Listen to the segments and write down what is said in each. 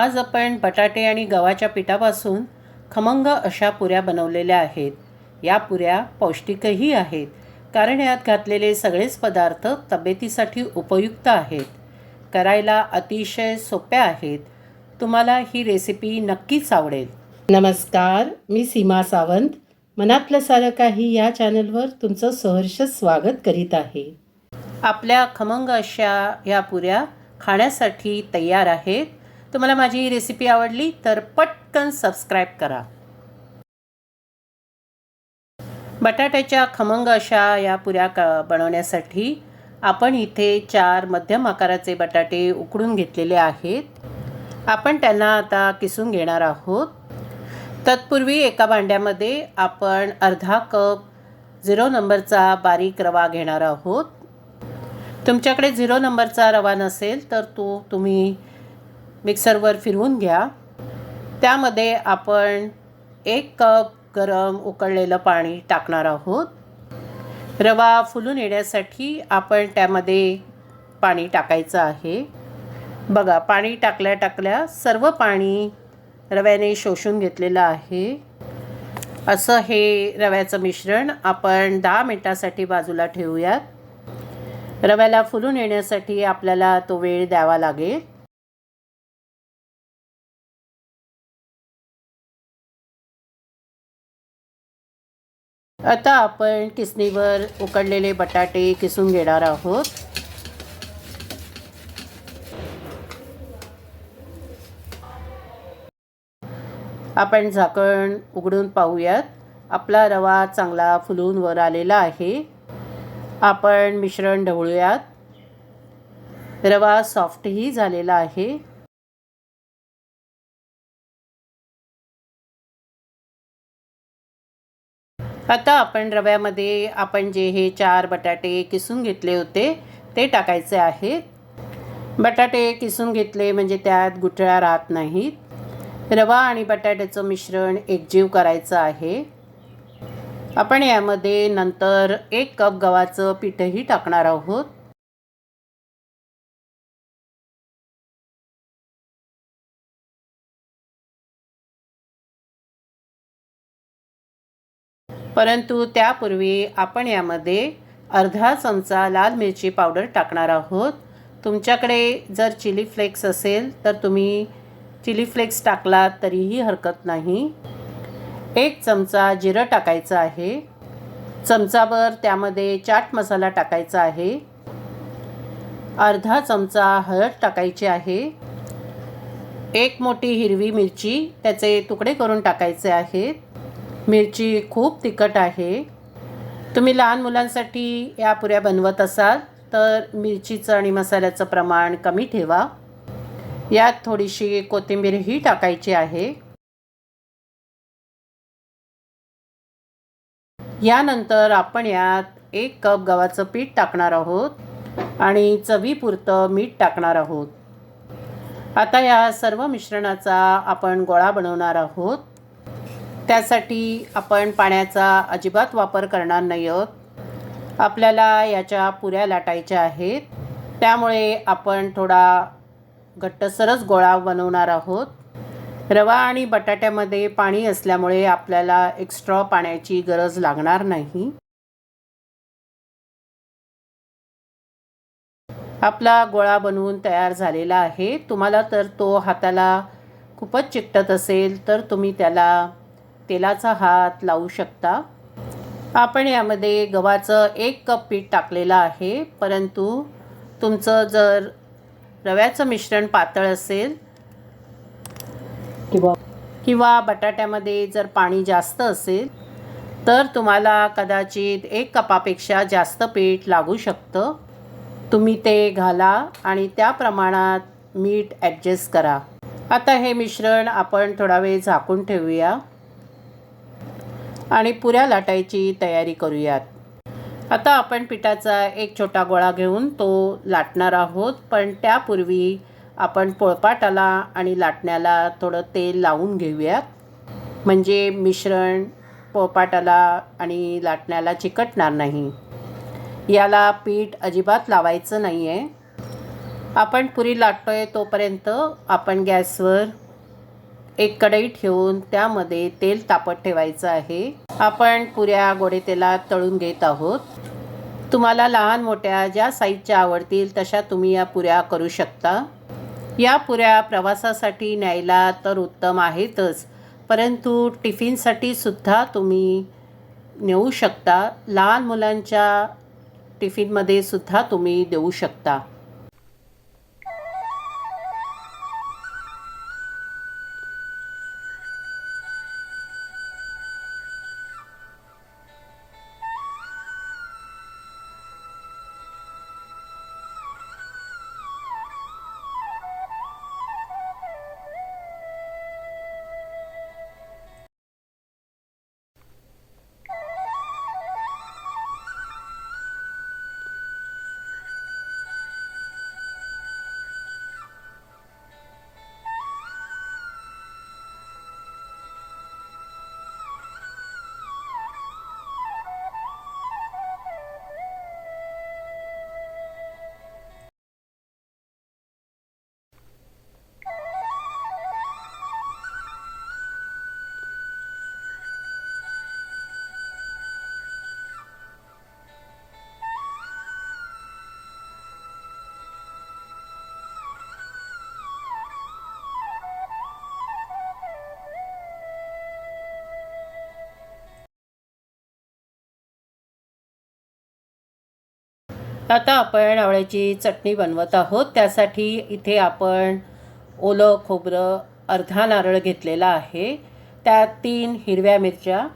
आज आपण बटाटे आणि गव्हाच्या पिठापासून खमंग अशा पुऱ्या बनवलेल्या आहेत. या पुऱ्या पौष्टिकही आहेत कारण यात घातलेले सगळेच पदार्थ तब्येतीसाठी उपयुक्त आहेत. करायला अतिशय सोप्या आहेत. तुम्हाला ही रेसिपी नक्कीच आवडेल. नमस्कार मी सीमा सावंत. मनातलं सारं काही या चॅनलवर तुमचं सहर्ष स्वागत करीत आहे. आपल्या खमंग अशा या पुऱ्या खाण्यासाठी तयार आहेत. तुम्हाला माझी ही रेसिपी आवडली तर पटकन सबस्क्राईब करा. बटाट्याच्या खमंग अशा या पुऱ्या क बनवण्यासाठी आपण इथे चार मध्यम आकाराचे बटाटे उकडून घेतलेले आहेत. आपण त्यांना आता किसून घेणार आहोत. तत्पूर्वी एका भांड्यामध्ये आपण अर्धा कप झिरो नंबरचा बारीक रवा घेणार आहोत. तुमच्याकडे झिरो नंबरचा रवा नसेल तर तो तुम्ही मिक्सरवर फिरवून घ्या. त्यामध्ये आपण एक कप गरम उकळलेलं पाणी टाकणार आहोत. रवा फुलून येण्यासाठी आपण त्यामध्ये पाणी टाकायचं आहे. बघा पाणी टाकल्या टाकल्या सर्व पाणी रव्याने शोषून घेतलेलं आहे. असं हे रव्याचं मिश्रण आपण दहा मिनटासाठी बाजूला ठेवूयात. रव्याला फुलून येण्यासाठी आपल्याला तो वेळ द्यावा लागेल. आता आपण किसणीवर उकडलेले बटाटे किसून घेणार आहोत. आपण झाकण उघडून पाहूयात. आपला रवा चांगला फुलून वर आलेला आहे. आपण मिश्रण ढवळूयात. रवा सॉफ्टही झालेला आहे. आता आपण रव्यामध्ये आपण जे हे चार बटाटे किसून घेतले होते ते टाकायचे आहेत. बटाटे किसून घेतले म्हणजे त्यात गुठळ्या राहत नाहीत. रवा आणि बटाट्याचं मिश्रण एकजीव करायचं आहे. आपण यामध्ये नंतर एक कप गव्हाचं पीठही टाकणार आहोत. परंतु त्यापूर्वी आपण यामध्ये अर्धा चमचा लाल मिरची पावडर टाकणार आहोत. तुमच्याकडे जर चिली फ्लेक्स असेल तर तुम्ही चिली फ्लेक्स टाकलात तरीही हरकत नाही. एक चमचा जिरं टाकायचं आहे. चमचाभर त्यामध्ये चाट मसाला टाकायचा आहे. अर्धा चमचा हळद टाकायची आहे. एक मोठी हिरवी मिरची त्याचे तुकडे करून टाकायचे आहेत. मिरची खूप तिखट आहे. तुम्ही लहान मुलांसाठी या पुऱ्या बनवत असाल तर मिरचीचं आणि मसाल्याचं प्रमाण कमी ठेवा. यात थोडीशी कोथिंबीरही टाकायची आहे. यानंतर आपण यात एक कप गव्हाचं पीठ टाकणार आहोत आणि चवीपुरतं मीठ टाकणार आहोत. आता या सर्व मिश्रणाचा आपण गोळा बनवणार आहोत. त्यासाठी आपण पाण्याचा अजिबात वापर करणार नाही आहोत. आपल्याला याच्या पुऱ्या लाटायच्या आहेत. त्यामुळे आपण थोडा घट्टसरच गोळा बनवणार आहोत. रवा आणि बटाट्यामध्ये पाणी असल्यामुळे आपल्याला एक्स्ट्रा पाण्याची गरज लागणार नाही. आपला गोळा बनवून तयार झालेला आहे. तुम्हाला तर तो हाताला खूपच चिकटत असेल तर तुम्ही त्याला तेलाचा हात लावू शकता. आपण यामध्ये गव्हाचं एक कप पीठ टाकलेलं आहे. परंतु तुमचं जर रव्याचं मिश्रण पातळ असेल किंवा किंवा बटाट्यामध्ये जर पाणी जास्त असेल तर तुम्हाला कदाचित एक कपापेक्षा जास्त पीठ लागू शकतं. तुम्ही ते घाला आणि त्या प्रमाणात मीठ ॲडजस्ट करा. आता हे मिश्रण आपण थोडा वेळ झाकून ठेवूया. आणि पुऱ्या लाटायची तयारी करूयात. आता आपण पिठाचा एक छोटा गोळा घेऊन तो लाटणार आहोत पण त्यापूर्वी आपण पोळपाटाला आणि लाटण्याला थोडं तेल लावून घेऊयात. म्हणजे मिश्रण पोळपाटाला आणि लाटण्याला चिकटणार नाही. याला पीठ अजिबात लावायचं नाही आहे आपण पुरी लाटतोय तोपर्यंत आपण गॅसवर एक कढई ठेवून त्यामध्ये तेल तापत ठेवायचं आहे. आपण पुऱ्या गोडे तेलात तळून घेत आहोत. तुम्हाला लहान मोठ्या ज्या साईजच्या आवडतील तशा तुम्ही या पुऱ्या करू शकता. या पुऱ्या प्रवासासाठी न्यायला तर उत्तम आहेतच परंतु टिफिनसाठी सुद्धा तुम्ही नेऊ शकता. लहान मुलांच्या टिफिनमध्ये सुद्धा तुम्ही देऊ शकता. आता आपण आवळ्याची चटणी बनवत आहोत. त्यासाठी इथे आपण ओलं खोबरं अर्धा नारळ घेतलेला आहे. त्यात तीन हिरव्या मिरच्या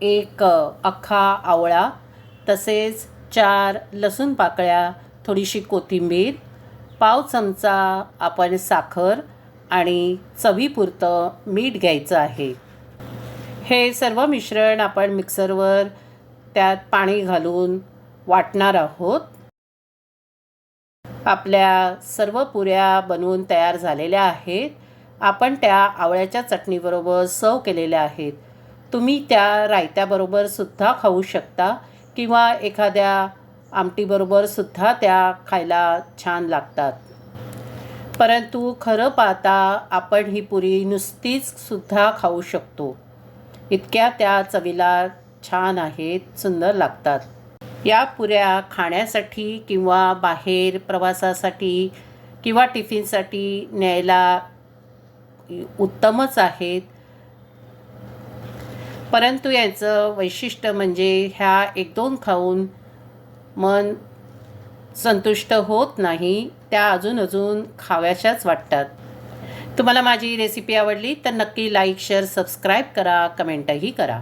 एक अख्खा आवळा तसेच चार लसूण पाकळ्या थोडीशी कोथिंबीर पाव चमचा आपण साखर आणि चवीपुरतं मीठ घ्यायचं आहे. हे सर्व मिश्रण आपण मिक्सरवर त्यात पाणी घालून वाटणार आहोत. आपल्या सर्व पुऱ्या बनवून तयार झालेल्या आहेत. आपण त्या आवळ्याच्या चटणीबरोबर सर्व केलेल्या आहेत. तुम्ही त्या रायत्याबरोबर सुद्धा खाऊ शकता किंवा एखाद्या आमटीबरोबर सुद्धा त्या खायला छान लागतात. परंतु खरं पाहता आपण ही पुरी नुसतीच सुद्धा खाऊ शकतो. इतक्या त्या चवीला छान आहेत सुंदर लागतात. या पुऱ्या खाण्यासाठी किंवा बाहेर प्रवासासाठी किंवा टिफिनसाठी न्यायला उत्तमच आहेत. परंतु याचं वैशिष्ट्य म्हणजे ह्या एक दोन खाऊन मन संतुष्ट होत नाही त्या अजून अजून खाव्याशाच वाटतात. तुम्हाला माझी रेसिपी आवडली तर नक्की लाईक शेअर सबस्क्राईब करा कमेंटही करा.